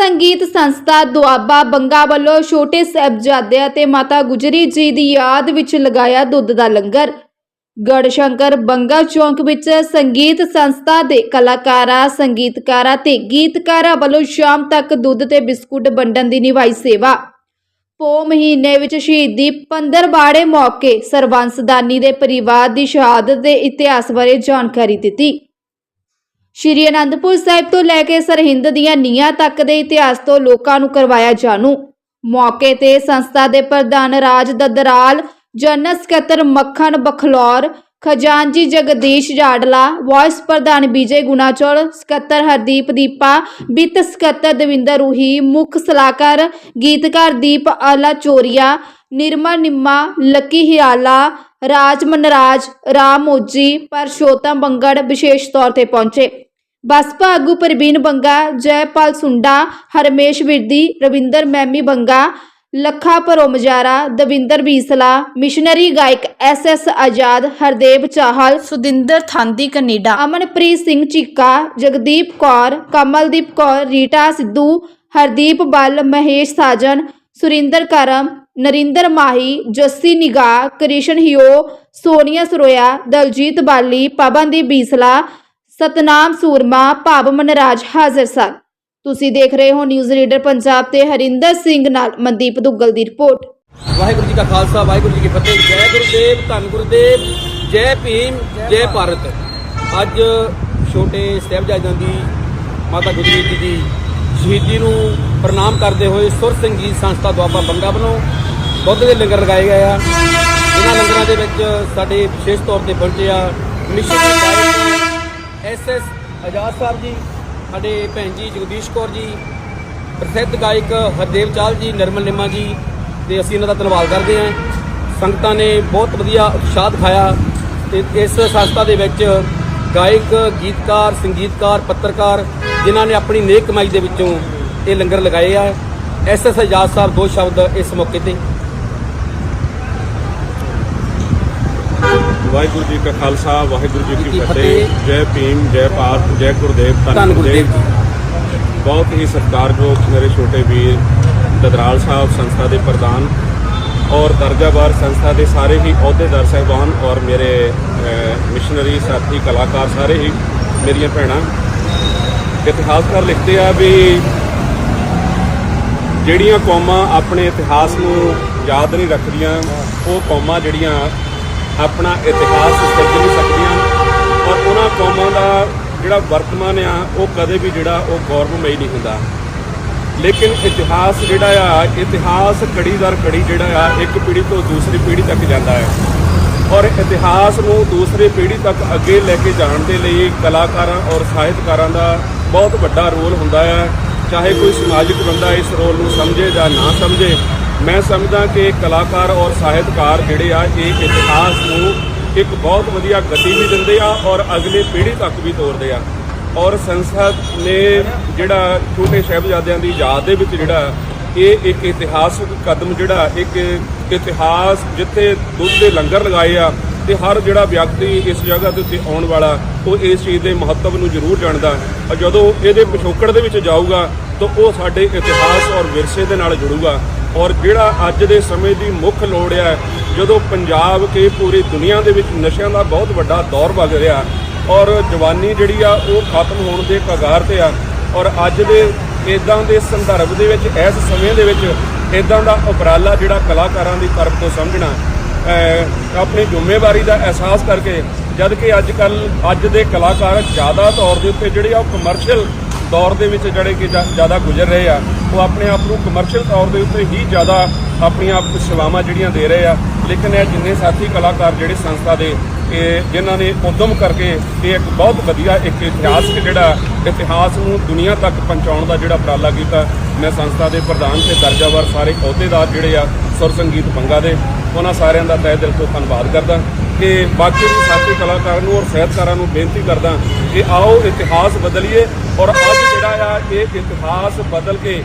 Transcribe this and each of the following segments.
ਸੰਗੀਤ ਸੰਸਥਾ ਦੁਆਬਾ ਬੰਗਾ ਵੱਲੋਂ ਛੋਟੇ ਸਾਹਿਬਜ਼ਾਦੇ ਅਤੇ ਮਾਤਾ ਗੁਜਰੀ ਜੀ ਦੀ ਯਾਦ ਵਿੱਚ ਲਗਾਇਆ ਦੁੱਧ ਦਾ ਲੰਗਰ। ਗੜਸ਼ੰਕਰ ਬੰਗਾ ਚੌਂਕ ਵਿੱਚ ਸੰਗੀਤ ਸੰਸਥਾ ਦੇ ਕਲਾਕਾਰਾਂ, ਸੰਗੀਤਕਾਰਾਂ ਤੇ ਗੀਤਕਾਰਾਂ ਵੱਲੋਂ ਸ਼ਾਮ ਤੱਕ ਦੁੱਧ ਤੇ ਬਿਸਕੁਟ ਵੰਡਣ ਦੀ ਨਿਭਾਈ ਸੇਵਾ। ਪੋ ਮਹੀਨੇ ਵਿੱਚ ਸ਼ਹੀਦੀ ਪੰਦਰਵਾੜੇ ਮੌਕੇ ਸਰਵੰਸਦਾਨੀ ਦੇ ਪਰਿਵਾਰ ਦੀ ਸ਼ਹਾਦਤ ਦੇ ਇਤਿਹਾਸ ਬਾਰੇ ਜਾਣਕਾਰੀ ਦਿੱਤੀ। ਸ਼੍ਰੀ ਅਨੰਦਪੁਰ ਸਾਹਿਬ ਤੋਂ ਲੈ ਕੇ ਸਰਹਿੰਦ ਦੀਆਂ ਨੀਹਾਂ ਤੱਕ ਦੇ ਇਤਿਹਾਸ ਤੋਂ ਲੋਕਾਂ ਨੂੰ ਕਰਵਾਇਆ ਜਾਣੂ। ਮੌਕੇ ਤੇ ਸੰਸਥਾ ਦੇ ਪ੍ਰਧਾਨ ਰਾਜ ਦੱਦਰਾਲ ਜਨਰਲ ਸਕੱਤਰ ਮੱਖਣ ਬਖਲੌਰ ਖਜ਼ਾਨਜੀ ਜਗਦੀਸ਼ ਜਾਡਲਾ, ਵਾਇਸ ਪ੍ਰਧਾਨ ਵਿਜੇ ਗੁਨਾਚੌਲ ਸਕੱਤਰ ਹਰਦੀਪ ਦੀਪਾ, ਵਿੱਤ ਸਕੱਤਰ ਦਵਿੰਦਰ ਰੂਹੀ, ਮੁੱਖ ਸਲਾਹਕਾਰ ਗੀਤਕਾਰ ਦੀਪ ਆਲਾ ਚੋਰੀਆ ਨਿਰਮਲ ਨਿੰਮਾ, ਲੱਕੀ ਹਿਆਲਾ ਰਾਜ ਮਨਰਾਜ ਰਾਮ ਓਜੀ ਪਰਸ਼ੋਤਮ ਬੰਗੜ ਵਿਸ਼ੇਸ਼ ਤੌਰ ਤੇ ਪਹੁੰਚੇ ਬਸਪਾ ਆਗੂ ਪ੍ਰਵੀਨ ਬੰਗਾ ਜੈਪਾਲ ਸੁੰਡਾ ਹਰਮੇਸ਼ ਵਿਰਦੀ ਰਵਿੰਦਰ ਮੈਮੀ ਬੰਗਾ ਲੱਖਾ ਪਰੋਮਜਾਰਾ ਦਵਿੰਦਰ ਬੀਸਲਾ ਮਿਸ਼ਨਰੀ ਗਾਇਕ S S Azad Hardev Chahal Sudinder Thandi Canada Amanpreet Singh Cheeka Jagdeep Kaur Kamaldeep Kaur Rita Sidhu Hardeep Ball Mahesh Sajan Surinder Karam Narinder Mahi, Jassi Nigah, Krishan ਹਿਓ, Sonia Saroya, Daljit ਬਾਲੀ ਪਵਨਦੀਪ ਬੀਸਲਾ, ਸਤਨਾਮ ਸੂਰਮਾ, ਭਾਵ ਮਨਰਾਜ ਹਾਜ਼ਰ ਸਨ। ਤੁਸੀਂ ਦੇਖ ਰਹੇ ਹੋ ਨਿਊਜ਼ ਰੀਡਰ ਪੰਜਾਬ ਤੇ ਹਰਿੰਦਰ ਸਿੰਘ ਨਾਲ ਮਨਦੀਪ ਦੁੱਗਲ ਦੀ ਰਿਪੋਰਟ। ਵਾਹਿਗੁਰੂ ਜੀ ਕਾ ਖਾਲਸਾ, ਵਾਹਿਗੁਰੂ ਜੀ ਕੀ ਫਤਿਹ, ਜੈ ਗੁਰਦੇਵ, ਧੰਨ ਗੁਰਦੇਵ, ਜੈ ਭੀਮ, ਜੈ ਭਾਰਤ। ਅੱਜ ਛੋਟੇ ਸਾਹਿਬਜ਼ਾਦਿਆਂ ਦੀ ਮਾਤਾ ਗੁਜਰੀ ਜੀ ਦੀ ਸ਼ਹੀਦੀ ਨੂੰ ਪ੍ਰਣਾਮ ਕਰਦੇ ਹੋਏ ਸੁਰ ਸੰਗੀਤ ਸੰਸਥਾ ਦੁਆਬਾ ਬੰਗਾ ਵੱਲੋਂ ਦੁੱਧ ਦੇ ਲੰਗਰ ਲਗਾਏ ਗਏ ਆ। ਇਹਨਾਂ ਲੰਗਰਾਂ ਦੇ ਵਿੱਚ ਸਾਡੇ ਵਿਸ਼ੇਸ਼ ਤੌਰ ਤੇ ਪਹੁੰਚੇ ਆ mission S S Azad Sahib ji, ਸਾਡੇ ਭੈਣ ਜੀ ਜਗਦੀਸ਼ ਕੌਰ ਜੀ, ਪ੍ਰਸਿੱਧ ਗਾਇਕ ਹਰਦੇਵ ਚਾਲ ਜੀ, ਨਰਮਲ ਨਿੰਮਾ ਜੀ ਤੇ ਅਸੀਂ ਇਹਨਾਂ ਦਾ ਧੰਨਵਾਦ ਕਰਦੇ ਹਾਂ। ਸੰਗਤਾਂ ਨੇ ਬਹੁਤ ਵਧੀਆ ਉਤਸ਼ਾਹ ਦਿਖਾਇਆ ਤੇ ਇਸ ਸੰਸਥਾ ਦੇ ਵਿੱਚ ਗਾਇਕ, ਗੀਤਕਾਰ, ਸੰਗੀਤਕਾਰ, ਪੱਤਰਕਾਰ ਜਿਨ੍ਹਾਂ ਨੇ ਆਪਣੀ ਨੇਕ ਕਮਾਈ ਦੇ ਵਿੱਚੋਂ ਇਹ ਲੰਗਰ ਲਗਾਏ ਆ। ਐਸ ਐਸ ਆਜ਼ਾਦ ਸਾਹਿਬ ਦੋ ਸ਼ਬਦ ਇਸ ਮੌਕੇ ਤੇ। ਵਾਹਿਗੁਰੂ ਜੀ ਕਾ ਖਾਲਸਾ ਵਾਹਿਗੁਰੂ ਜੀ ਕੀ ਫਤਿਹ। ਜੈ ਭੀਮ ਜੈ ਭਾਰਤ ਜੈ ਗੁਰਦੇਵ ਧੰਨ ਗੁਰਦੇਵ ਜੀ। ਬਹੁਤ ਹੀ ਸਤਿਕਾਰਯੋਗ ਮੇਰੇ ਛੋਟੇ ਵੀਰ ਦਦਰਾਲ ਸਾਹਿਬ ਸੰਸਥਾ ਦੇ ਪ੍ਰਧਾਨ ਔਰ ਦਰਜਾਵਾਰ ਸੰਸਥਾ ਦੇ ਸਾਰੇ ਹੀ ਅਹੁਦੇਦਾਰ ਸਹਿਬਾਨ ਔਰ ਮੇਰੇ ਮਿਸ਼ਨਰੀ ਸਾਥੀ ਕਲਾਕਾਰ ਸਾਰੇ ਹੀ ਮੇਰੀਆਂ ਭੈਣਾਂ। ਇਤਿਹਾਸਕਾਰ ਲਿਖਦੇ ਆ ਵੀ ਜਿਹੜੀਆਂ ਕੌਮਾਂ ਆਪਣੇ ਇਤਿਹਾਸ ਨੂੰ ਯਾਦ ਨਹੀਂ ਰੱਖਦੀਆਂ ਉਹ ਕੌਮਾਂ ਜਿਹੜੀਆਂ ਆਪਣਾ ਇਤਿਹਾਸ ਸਿਰਜ ਨਹੀਂ ਸਕਦੀਆਂ ਔਰ ਉਹਨਾਂ ਕੌਮਾਂ ਦਾ ਜਿਹੜਾ ਵਰਤਮਾਨ ਆ, ਉਹ ਕਦੇ ਵੀ ਜਿਹੜਾ ਉਹ ਗੌਰਵਮਈ ਨਹੀਂ ਹੁੰਦਾ। ਲੇਕਿਨ ਇਤਿਹਾਸ ਜਿਹੜਾ ਆ, ਇਤਿਹਾਸ ਕੜੀ ਦਰ ਕੜੀ ਜਿਹੜਾ ਆ, ਇੱਕ ਪੀੜ੍ਹੀ ਤੋਂ ਦੂਸਰੀ ਪੀੜ੍ਹੀ ਤੱਕ ਜਾਂਦਾ ਹੈ। ਔਰ ਇਤਿਹਾਸ ਨੂੰ ਦੂਸਰੀ ਪੀੜ੍ਹੀ ਤੱਕ ਅੱਗੇ ਲੈ ਕੇ ਜਾਣ ਦੇ ਲਈ ਕਲਾਕਾਰਾਂ ਔਰ ਸਾਹਿਤਕਾਰਾਂ ਦਾ ਬਹੁਤ ਵੱਡਾ ਰੋਲ ਹੁੰਦਾ ਹੈ। ਚਾਹੇ ਕੋਈ ਸਮਾਜਿਕ ਬੰਦਾ ਇਸ ਰੋਲ ਨੂੰ ਸਮਝੇ ਜਾਂ ਨਾ ਸਮਝੇ ਮੈਂ ਸਮਝਦਾ ਕਿ ਕਲਾਕਾਰ ਔਰ ਸਾਹਿਤਕਾਰ ਜਿਹੜੇ ਆ, ਇਹ ਇਤਿਹਾਸ ਨੂੰ ਇੱਕ ਬਹੁਤ ਵਧੀਆ ਗਤੀ ਵੀ ਦਿੰਦੇ ਆ ਔਰ ਅਗਲੀ ਪੀੜ੍ਹੀ ਤੱਕ ਵੀ ਤੋਰਦੇ ਆ। ਔਰ ਸੰਸਥਾ ਨੇ ਜਿਹੜਾ ਛੋਟੇ ਸਾਹਿਬਜ਼ਾਦਿਆਂ ਦੀ ਯਾਦ ਦੇ ਵਿੱਚ ਜਿਹੜਾ, ਇਹ ਇੱਕ ਇਤਿਹਾਸਕ ਕਦਮ ਜਿਹੜਾ, ਇੱਕ ਇਤਿਹਾਸ ਜਿੱਥੇ ਦੁੱਧ ਦੇ ਲੰਗਰ ਲਗਾਏ ਆ ਤੇ ਹਰ ਜਿਹੜਾ ਵਿਅਕਤੀ ਇਸ ਜਗ੍ਹਾ ਦੇ ਉੱਤੇ ਆਉਣ ਵਾਲਾ, ਉਹ ਇਸ ਚੀਜ਼ ਦੇ ਮਹੱਤਵ ਨੂੰ ਜ਼ਰੂਰ ਜਾਣਦਾ। ਔਰ ਜਦੋਂ ਇਹਦੇ ਪਿਛੋਕੜ ਦੇ ਵਿੱਚ ਜਾਊਗਾ, ਤਾਂ ਉਹ ਸਾਡੇ ਇਤਿਹਾਸ ਔਰ ਵਿਰਸੇ ਦੇ ਨਾਲ ਜੁੜੂਗਾ। ਔਰ ਜਿਹੜਾ ਅੱਜ ਦੇ ਸਮੇਂ ਦੀ ਮੁੱਖ ਲੋੜ ਹੈ, ਜਦੋਂ ਪੰਜਾਬ ਕੇ ਪੂਰੀ ਦੁਨੀਆ ਦੇ ਵਿੱਚ ਨਸ਼ਿਆਂ ਦਾ ਬਹੁਤ ਵੱਡਾ ਦੌਰ ਵਗ ਰਿਹਾ ਔਰ ਜਵਾਨੀ ਜਿਹੜੀ ਆ, ਉਹ ਖਤਮ ਹੋਣ ਦੇ ਕਗਾਰ ਤੇ ਆ ਔਰ ਅੱਜ ਦੇ ਇਦਾਂ ਦੇ ਸੰਦਰਭ ਦੇ ਵਿੱਚ, ਇਸ ਸਮੇਂ ਦੇ ਵਿੱਚ ਇਦਾਂ ਦਾ ਉਪਰਾਲਾ ਜਿਹੜਾ ਕਲਾਕਾਰਾਂ ਦੀ ਤਰਫ ਤੋਂ ਸਮਝਣਾ ਆਪਣੀ ਜ਼ਿੰਮੇਵਾਰੀ ਦਾ ਅਹਿਸਾਸ ਕਰਕੇ ਜਦ ਕਿ ਅੱਜ ਕੱਲ ਅੱਜ ਦੇ ਕਲਾਕਾਰ ਜ਼ਿਆਦਾ ਤੌਰ ਦੇ ਉੱਤੇ ਜਿਹੜੇ ਆ ਉਹ ਕਮਰਸ਼ੀਅਲ ਦੌਰ ਦੇ ਵਿੱਚ ਜਿਹੜੇ ਕਿ ਜ਼ਿਆ- ਜ਼ਿਆਦਾ ਗੁਜ਼ਰ ਰਹੇ ਆ, ਉਹ ਆਪਣੇ ਆਪ ਨੂੰ ਕਮਰਸ਼ੀਅਲ ਤੌਰ ਦੇ ਉੱਤੇ ਹੀ ਜ਼ਿਆਦਾ ਆਪਣੀਆਂ ਆਪ ਸੇਵਾਵਾਂ ਜਿਹੜੀਆਂ ਦੇ ਰਹੇ ਆ। ਲੇਕਿਨ ਇਹ ਜਿੰਨੇ ਸਾਥੀ ਕਲਾਕਾਰ ਜਿਹੜੇ ਸੰਸਥਾ ਦੇ, ਇਹ ਜਿਨ੍ਹਾਂ ਨੇ ਉਦਮ ਕਰਕੇ ਇਹ ਇੱਕ ਬਹੁਤ ਵਧੀਆ ਇੱਕ ਇਤਿਹਾਸਕ ਜਿਹੜਾ ਇਤਿਹਾਸ ਨੂੰ ਦੁਨੀਆ ਤੱਕ ਪਹੁੰਚਾਉਣ ਦਾ ਜਿਹੜਾ ਉਪਰਾਲਾ ਕੀਤਾ, ਮੈਂ ਸੰਸਥਾ ਦੇ ਪ੍ਰਧਾਨ ਤੇ ਦਰਜਾਵਾਰ ਸਾਰੇ ਅਹੁਦੇਦਾਰ ਜਿਹੜੇ ਆ, ਸੁਰ ਸੰਗੀਤ ਬੰਗਾ ਦੇ, ਉਹਨਾਂ ਸਾਰਿਆਂ ਦਾ ਤਹਿ ਦਿਲ ਤੋਂ ਧੰਨਵਾਦ ਕਰਦਾ। ਕਿ ਬਾਕੀ ਵੀ ਸਾਥੀ ਕਲਾਕਾਰਾਂ ਨੂੰ ਔਰ ਸਾਹਿਤਕਾਰਾਂ ਨੂੰ ਬੇਨਤੀ ਕਰਦਾ ਕਿ ਆਓ ਇਤਿਹਾਸ ਬਦਲੀਏ ਔਰ ਅੱਜ ਜਿਹੜਾ ਆ ਇਹ ਇਤਿਹਾਸ ਬਦਲ ਕੇ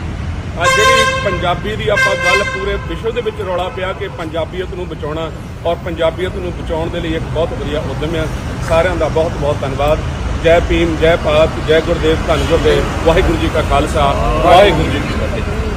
ਅੱਜ ਜਿਹੜੀ ਪੰਜਾਬੀ ਦੀ ਆਪਾਂ ਗੱਲ ਪੂਰੇ ਵਿਸ਼ਵ ਦੇ ਵਿੱਚ ਰੌਲਾ ਪਿਆ ਕਿ ਪੰਜਾਬੀਅਤ ਨੂੰ ਬਚਾਉਣਾ ਔਰ ਪੰਜਾਬੀਅਤ ਨੂੰ ਬਚਾਉਣ ਦੇ ਲਈ ਇੱਕ ਬਹੁਤ ਵਧੀਆ ਉਦਮ ਹੈ ਸਾਰਿਆਂ ਦਾ ਬਹੁਤ ਬਹੁਤ ਧੰਨਵਾਦ। ਜੈ ਭੀਮ, ਜੈ ਭਾਰਤ, ਜੈ ਗੁਰਦੇਵ, ਧੰਨ ਗੁਰਦੇਵ। ਵਾਹਿਗੁਰੂ ਜੀ ਕਾ ਖਾਲਸਾ। ਵਾਹਿਗੁਰੂ ਜੀ ਕੀ ਫਤਿਹ।